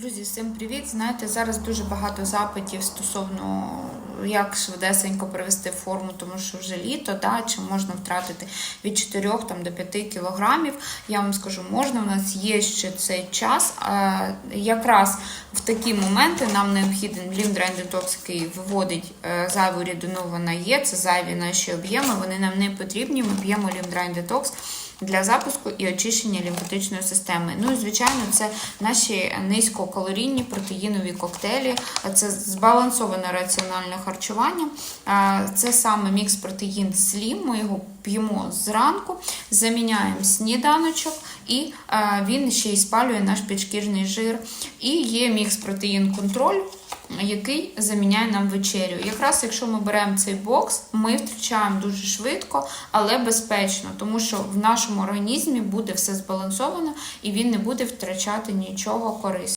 Друзі, всім привіт! Знаєте, зараз дуже багато запитів стосовно як швидесенько привести форму, тому що вже літо, да, чи можна втратити від 4 там, до 5 кілограмів. Я вам скажу, можна, у нас є ще цей час. А якраз в такі моменти нам необхіден лімдрайн детокс, який виводить е, зайву рідину, вона є, це зайві наші об'єми, вони нам не потрібні. Ми п'ємо лімдрайн детокс для запуску і очищення лімфатичної системи. Ну і звичайно, це наші низькокалорійні протеїнові коктейлі. Це збалансоване раціональне харчування. Це саме мікс протеїн слім. Ми його п'ємо зранку, заміняємо сніданочок, і він ще й спалює наш підшкірний жир. І є мікс протеїн контроль який заміняє нам вечерю. Якраз якщо ми беремо цей бокс, ми втрачаємо дуже швидко, але безпечно, тому що в нашому організмі буде все збалансовано і він не буде втрачати нічого корисного.